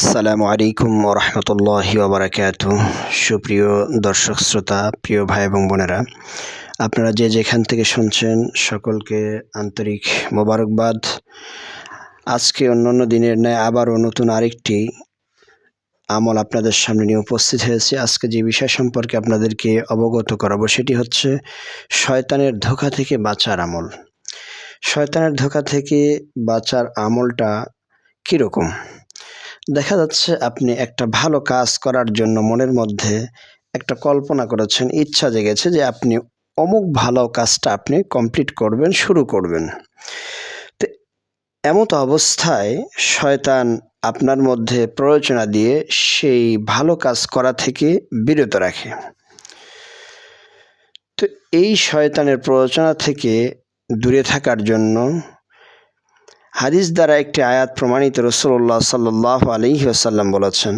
আসসালামু আলাইকুম রহমতুল্লাহি ওবরাকাত সুপ্রিয় দর্শক, শ্রোতা, প্রিয় ভাই এবং বোনেরা, আপনারা যে যেখান থেকে শুনছেন, সকলকে আন্তরিক মোবারকবাদ। আজকে অন্যান্য দিনের ন্যায় আবারও নতুন আরেকটি আমল আপনাদের সামনে নিয়ে উপস্থিত হয়েছে। আজকে যে বিষয় সম্পর্কে আপনাদেরকে অবগত করাবো সেটি হচ্ছে শয়তানের ধোকা থেকে বাঁচার আমল। শয়তানের ধোকা থেকে বাঁচার আমলটা কীরকম? দেখা যাচ্ছে আপনি একটা ভালো কাজ করার জন্য মনের মধ্যে একটা কল্পনা করেছেন, ইচ্ছা জেগেছে যে আপনি অমুক ভালো কাজটা আপনি কমপ্লিট করবেন, শুরু করবেন। তো এমত অবস্থায় শয়তান আপনার মধ্যে প্ররোচনা দিয়ে সেই ভালো কাজ করা থেকে বিরত রাখে। তো এই শয়তানের প্ররোচনা থেকে দূরে থাকার জন্য হাদিস দ্বারা একটি আয়াত প্রমাণিত রসুল্লাহ সাল্লাহ আলহি আসাল্লাম বলেছেন,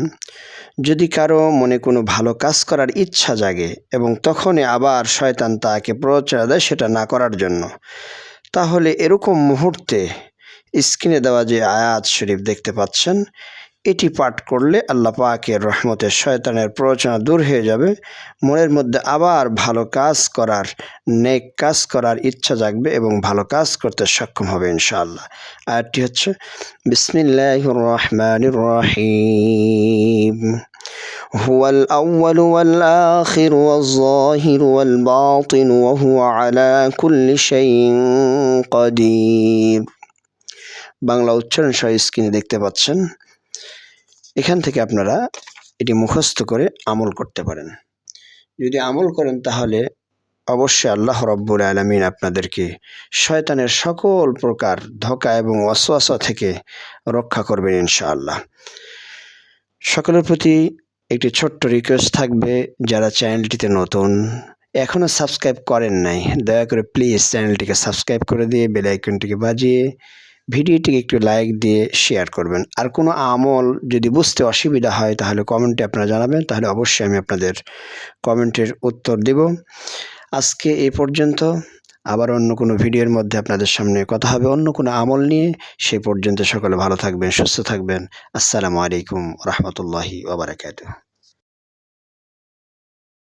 যদি কারও মনে কোনো ভালো কাজ করার ইচ্ছা জাগে এবং তখনই আবার শয়তান তাকে প্রচার দেয় সেটা না করার জন্য, তাহলে এরকম মুহূর্তে স্ক্রিনে দেওয়া যে আয়াত শরীফ দেখতে পাচ্ছেন এটি পাঠ করলে আল্লাহ পাকের রহমতের শয়তানের প্ররোচনা দূর হয়ে যাবে মনের মধ্যে আবার ভালো কাজ করার নেক কাজ করার ইচ্ছা জাগবে এবং ভালো কাজ করতে সক্ষম হবে ইনশাআল্লাহ আয়াতটি হচ্ছে বিসমিল্লাহ রহমান রহিম هو الأول والآخر والظاهر والباطن وهو على كل شيء قدير বাংলা উচ্চারণ সহ স্ক্রিনে দেখতে পাচ্ছেন এখান থেকে আপনারা এটি মুখস্থ করে আমল করতে পারেন। যদি আমল করেন তাহলে অবশ্যই আল্লাহ রব্বুল আলমিন আপনাদেরকে শয়তানের সকল প্রকার ধোকা এবং অশ্বাসা থেকে রক্ষা করবেন ইনশাআল্লাহ। সকলের প্রতি একটি ছোট্ট রিকোয়েস্ট থাকবে, যারা চ্যানেলটিতে নতুন এখনও সাবস্ক্রাইব করেন নাই, দয়া করে প্লিজ চ্যানেলটিকে সাবস্ক্রাইব করে দিয়ে বেলাইকনটিকে বাজিয়ে ভিডিওটিকে একটু লাইক দিয়ে শেয়ার করবেন। আর কোনো আমল যদি বুঝতে অসুবিধা হয়, তাহলে কমেন্টে আপনারা জানাবেন, তাহলে অবশ্যই আমি আপনাদের কমেন্টের উত্তর দেব। আজকে এ পর্যন্ত, আবার অন্য কোনো ভিডিওর মধ্যে আপনাদের সামনে কথা হবে। অন্য কোনো আমল নিয়ে সেই পর্যন্ত সকলে ভালো থাকবেন, সুস্থ থাকবেন। আসসালামু আলাইকুম রহমতুল্লাহি ওবরাকাতু